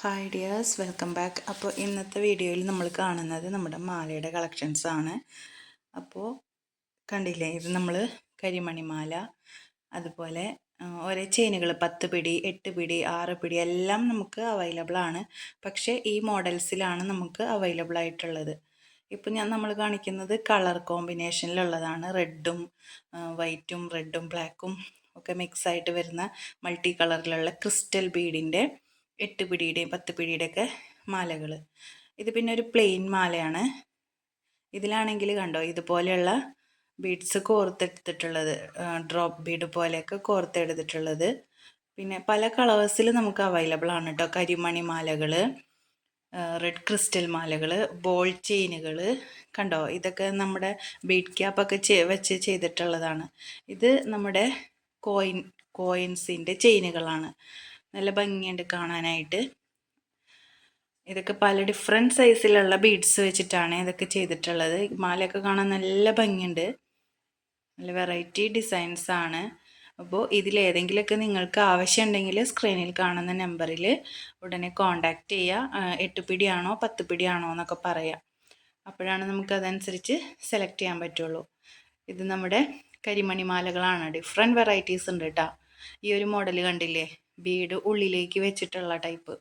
Hi dears welcome back അപ്പോൾ ഇന്നത്തെ വീഡിയോയിൽ നമ്മൾ കാണുന്നത് നമ്മുടെ മാലയുടെ കളക്ഷൻസ് ആണ്. അപ്പോൾ കണ്ടില്ലേ ഇത് നമ്മൾ കരിമണിമാല അതുപോലെ ഓരോ ചെയിനുകൾ പത്ത് പിടി എട്ട് പിടി ആറ് പിടി എല്ലാം നമുക്ക് അവൈലബിൾ ആണ്. പക്ഷേ ഈ മോഡൽസിലാണ് നമുക്ക് അവൈലബിൾ ആയിട്ടുള്ളത്. ഇപ്പം ഞാൻ നമ്മൾ കാണിക്കുന്നത് കളർ കോമ്പിനേഷനിലുള്ളതാണ് റെഡും വൈറ്റും റെഡും ബ്ലാക്കും ഒക്കെ മിക്സ് ആയിട്ട് വരുന്ന മൾട്ടി കളറിലുള്ള ക്രിസ്റ്റൽ ബീഡിന്റെ എട്ട് പിടിയുടെയും പത്ത് പിടിയുടെയൊക്കെ മാലകൾ ഇത് പിന്നെ ഒരു പ്ലെയിൻ മാലയാണ്. ഇതിലാണെങ്കിൽ കണ്ടോ ഇതുപോലെയുള്ള ബീഡ്സ് കോർത്തെടുത്തിട്ടുള്ളത് ഡ്രോപ്പ് ബീഡ് പോലെയൊക്കെ കോർത്തെടുത്തിട്ടുള്ളത്. പിന്നെ പല കളേഴ്സിൽ നമുക്ക് അവൈലബിൾ ആണ് കേട്ടോ കരിമണി മാലകൾ റെഡ് ക്രിസ്റ്റൽ മാലകൾ ബോൾ ചെയിനുകൾ കണ്ടോ ഇതൊക്കെ നമ്മുടെ ബീഡ് ക്യാപ്പൊക്കെ ചെ വെച്ച് ചെയ്തിട്ടുള്ളതാണ്. ഇത് നമ്മുടെ കോയിൻ കോയിൻസിന്റെ ചെയിനുകളാണ് നല്ല ഭംഗിയുണ്ട് കാണാനായിട്ട്. ഇതൊക്കെ പല ഡിഫറെന്റ് സൈസിലുള്ള ബീഡ്സ് വെച്ചിട്ടാണ് ഇതൊക്കെ ചെയ്തിട്ടുള്ളത്. മാലയൊക്കെ കാണാൻ നല്ല ഭംഗിയുണ്ട്. നല്ല വെറൈറ്റി ഡിസൈൻസ് ആണ്. അപ്പോൾ ഇതിലേതെങ്കിലുമൊക്കെ നിങ്ങൾക്ക് ആവശ്യമുണ്ടെങ്കിൽ സ്ക്രീനിൽ കാണുന്ന നമ്പറിൽ ഉടനെ കോണ്ടാക്ട് ചെയ്യുക എട്ട് പിടിയാണോ പത്ത് പിടിയാണോ എന്നൊക്കെ പറയാം. അപ്പോഴാണ് നമുക്ക് അതനുസരിച്ച് സെലക്ട് ചെയ്യാൻ പറ്റുള്ളൂ. ഇത് നമ്മുടെ കരിമണി മാലകളാണ്. ഡിഫറെന്റ് വെറൈറ്റീസ് ഉണ്ട് കേട്ടോ ഈ ഒരു മോഡൽ കണ്ടില്ലേ? ബീഡ് ഉള്ളിലേക്ക് വെച്ചിട്ടുള്ള ടൈപ്പ്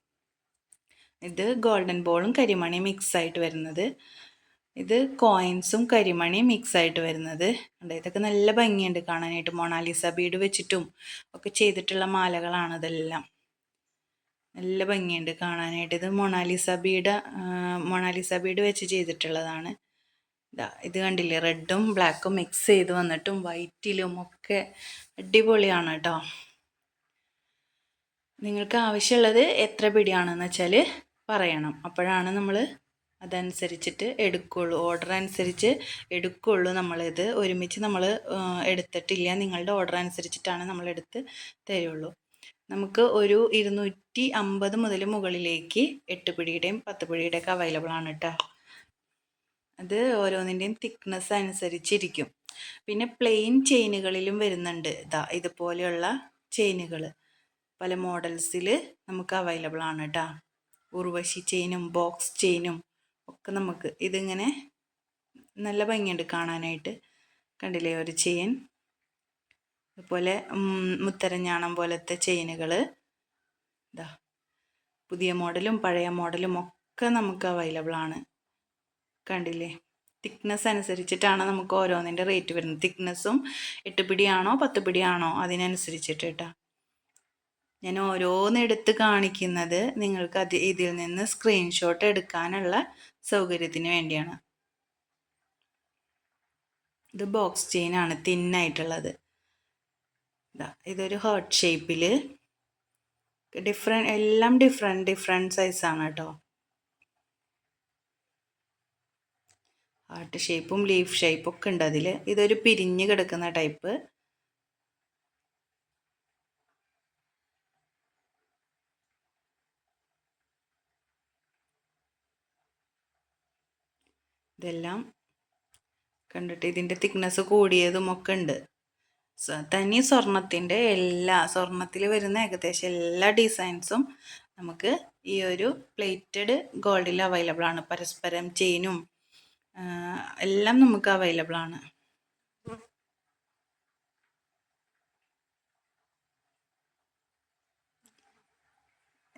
ഇത് ഗോൾഡൻ ബോളും കരിമണിയും മിക്സ് ആയിട്ട് വരുന്നത്. ഇത് കോയിൻസും കരിമണിയും മിക്സ് ആയിട്ട് വരുന്നത്. ഉണ്ട് ഇതൊക്കെ നല്ല ഭംഗിയുണ്ട് കാണാനായിട്ട്. മൊണാലിസ ബീഡ് വെച്ചിട്ടും ഒക്കെ ചെയ്തിട്ടുള്ള മാലകളാണ് ഇതെല്ലാം. നല്ല ഭംഗിയുണ്ട് കാണാനായിട്ട്. ഇത് മൊണാലിസ ബീഡ് മൊണാലിസ ബീഡ് വെച്ച് ചെയ്തിട്ടുള്ളതാണ്. ഇതാ ഇത് കണ്ടില്ലേ? റെഡും ബ്ലാക്കും മിക്സ് ചെയ്ത് വന്നിട്ടും വൈറ്റിലും ഒക്കെ അടിപൊളിയാണ് കേട്ടോ. നിങ്ങൾക്ക് ആവശ്യമുള്ളത് എത്ര പിടിയാണെന്ന് വെച്ചാൽ പറയണം. അപ്പോഴാണ് നമ്മൾ അതനുസരിച്ചിട്ട് എടുക്കുള്ളൂ. ഓർഡർ അനുസരിച്ച് എടുക്കുള്ളൂ നമ്മളിത്. ഒരുമിച്ച് നമ്മൾ എടുത്തിട്ടില്ല. നിങ്ങളുടെ ഓർഡർ അനുസരിച്ചിട്ടാണ് നമ്മൾ എടുത്ത് തരുള്ളൂ. നമുക്ക് ഒരു ഇരുന്നൂറ്റി അമ്പത് മുതൽ മുകളിലേക്ക് എട്ട് പിടിയുടെയും പത്ത് പിടിയുടെയൊക്കെ അവൈലബിൾ ആണ് കേട്ടോ അത് ഓരോന്നിന്റെയും തിക്നെസ് അനുസരിച്ചിരിക്കും. പിന്നെ പ്ലെയിൻ ചെയിനുകളിലും വരുന്നുണ്ട്. ഇതാ ഇതുപോലെയുള്ള ചെയിനുകൾ പല മോഡൽസിൽ നമുക്ക് അവൈലബിൾ ആണ് കേട്ടോ ഉർവശി ചെയിനും ബോക്സ് ചെയിനും ഒക്കെ നമുക്ക്. ഇതിങ്ങനെ നല്ല ഭംഗിയുണ്ട് കാണാനായിട്ട്. കണ്ടില്ലേ ഒരു ചെയിൻ അതുപോലെ മുത്തരഞ്ഞാണം പോലത്തെ ചെയിനുകൾ ഇതാ പുതിയ മോഡലും പഴയ മോഡലും ഒക്കെ നമുക്ക് അവൈലബിൾ ആണ്. കണ്ടില്ലേ? തിക്നെസ് അനുസരിച്ചിട്ടാണ് നമുക്ക് ഓരോന്നിന്റെ റേറ്റ് വരുന്നത്. തിക്നെസ്സും എട്ട് പിടിയാണോ പത്ത് പിടിയാണോ അതിനനുസരിച്ചിട്ട് കേട്ടോ ഞാൻ ഓരോന്നെടുത്ത് കാണിക്കുന്നത് നിങ്ങൾക്ക് അത് ഇതിൽ നിന്ന് സ്ക്രീൻഷോട്ട് എടുക്കാനുള്ള സൗകര്യത്തിന് വേണ്ടിയാണ്. ഇത് ബോക്സ് ചെയിൻ ആണ് തിന്നായിട്ടുള്ളത് ഇതാ ഇതൊരു ഹേർട്ട് ഷേപ്പിൽ ഡിഫറെന്റ് എല്ലാം ഡിഫറെന്റ് ഡിഫറെന്റ് സൈസാണ് കേട്ടോ. ഹാർട്ട് ഷേപ്പും ലീഫ് ഷേപ്പും ഒക്കെ ഉണ്ട് അതിൽ ഇതൊരു പിരിഞ്ഞ് കിടക്കുന്ന ടൈപ്പ് ഇതെല്ലാം കണ്ടിട്ട് ഇതിന്റെ തിക്നെസ് കൂടിയതും ഒക്കെ ഉണ്ട്. തനി സ്വർണത്തിന്റെ എല്ലാ സ്വർണത്തിൽ വരുന്ന ഏകദേശം എല്ലാ ഡിസൈൻസും നമുക്ക് ഈ ഒരു പ്ലേറ്റഡ് ഗോൾഡിൽ അവൈലബിൾ ആണ്. പരസ്പരം ചെയിനും എല്ലാം നമുക്ക് അവൈലബിൾ ആണ്.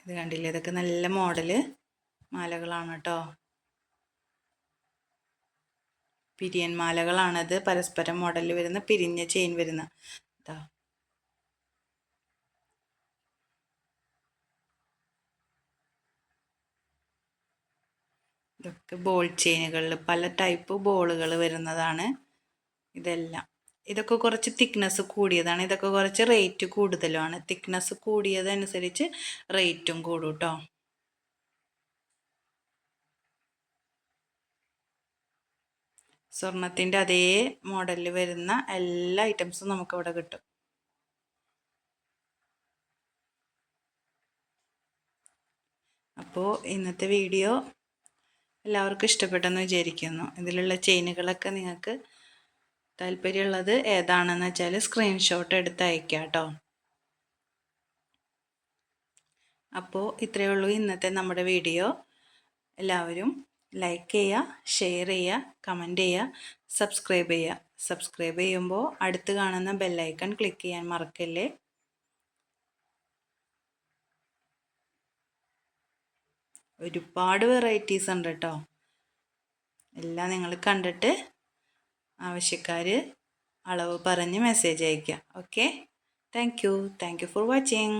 ഇത് കണ്ടില്ലേ? ഇതൊക്കെ നല്ല മോഡൽ മാലകളാണ് കേട്ടോ പിരിയൻ മാലകളാണത് പരസ്പരം മോഡലിൽ വരുന്ന പിരിഞ്ഞ ചെയിൻ വരുന്ന. ഇതാ ഇതൊക്കെ ബോൾ ചെയിനുകളിൽ പല ടൈപ്പ് ബോളുകൾ വരുന്നതാണ്. ഇതെല്ലാം. ഇതൊക്കെ കുറച്ച് തിക്നെസ് കൂടിയതാണ്. ഇതൊക്കെ കുറച്ച് റേറ്റ് കൂടുതലുമാണ്. തിക്നെസ് കൂടിയതനുസരിച്ച് റേറ്റും കൂടും കേട്ടോ സ്വർണത്തിന്റെ അതേ മോഡലിൽ വരുന്ന എല്ലാ ഐറ്റംസും നമുക്കിവിടെ കിട്ടും. അപ്പോൾ ഇന്നത്തെ വീഡിയോ എല്ലാവർക്കും ഇഷ്ടപ്പെട്ടെന്ന് വിചാരിക്കുന്നു. ഇതിലുള്ള ചെയിനുകളൊക്കെ നിങ്ങൾക്ക് താല്പര്യമുള്ളത് ഏതാണെന്ന് വെച്ചാൽ സ്ക്രീൻഷോട്ട് എടുത്ത് അയക്കാം കേട്ടോ. അപ്പോൾ ഇത്രയേ ഉള്ളൂ ഇന്നത്തെ നമ്മുടെ വീഡിയോ. എല്ലാവരും ലൈക്ക് ചെയ്യുക ഷെയർ ചെയ്യുക കമന്റ് ചെയ്യുക സബ്സ്ക്രൈബ് ചെയ്യുക. സബ്സ്ക്രൈബ് ചെയ്യുമ്പോൾ അടുത്ത് കാണുന്ന ബെല്ലൈക്കൺ ക്ലിക്ക് ചെയ്യാൻ മറക്കല്ലേ? ഒരുപാട് വെറൈറ്റീസ് ഉണ്ട് കേട്ടോ എല്ലാം നിങ്ങൾ കണ്ടിട്ട് ആവശ്യക്കാർ അളവ് പറഞ്ഞ് മെസ്സേജ് അയയ്ക്കുക. Okay thank you thank you for watching